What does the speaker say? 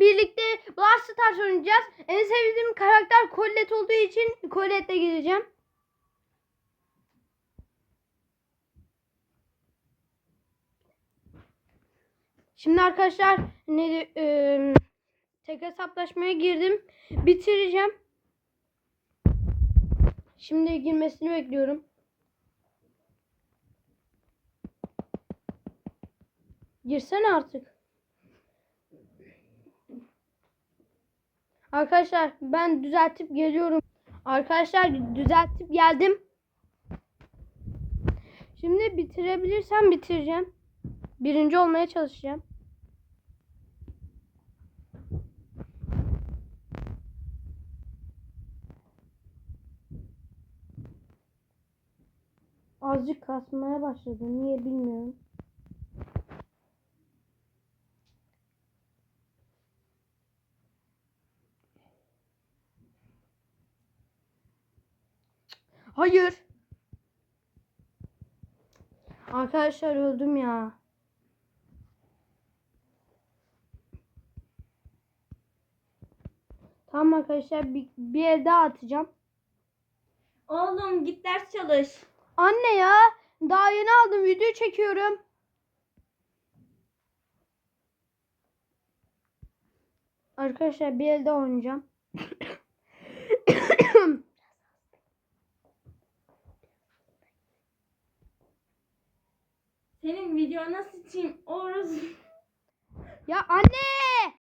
birlikte Brawl Stars oynayacağız. En sevdiğim karakter Colette olduğu için Colette'le gireceğim. Şimdi arkadaşlar ne e, tek hesaplaşmaya girdim. Bitireceğim. Şimdi girmesini bekliyorum. Girsene artık. Arkadaşlar ben düzeltip geliyorum. Arkadaşlar düzeltip geldim. Şimdi bitirebilirsem bitireceğim. Birinci olmaya çalışacağım. Azıcık kasmaya başladı. Niye bilmiyorum. Hayır. Arkadaşlar öldüm ya. Tamam arkadaşlar bir, bir el daha atacağım. Oğlum git ders çalış. Anne ya daha yeni aldım video çekiyorum. Arkadaşlar bir elde oynayacağım. Senin videona sıçayım. Oruz. ya anne!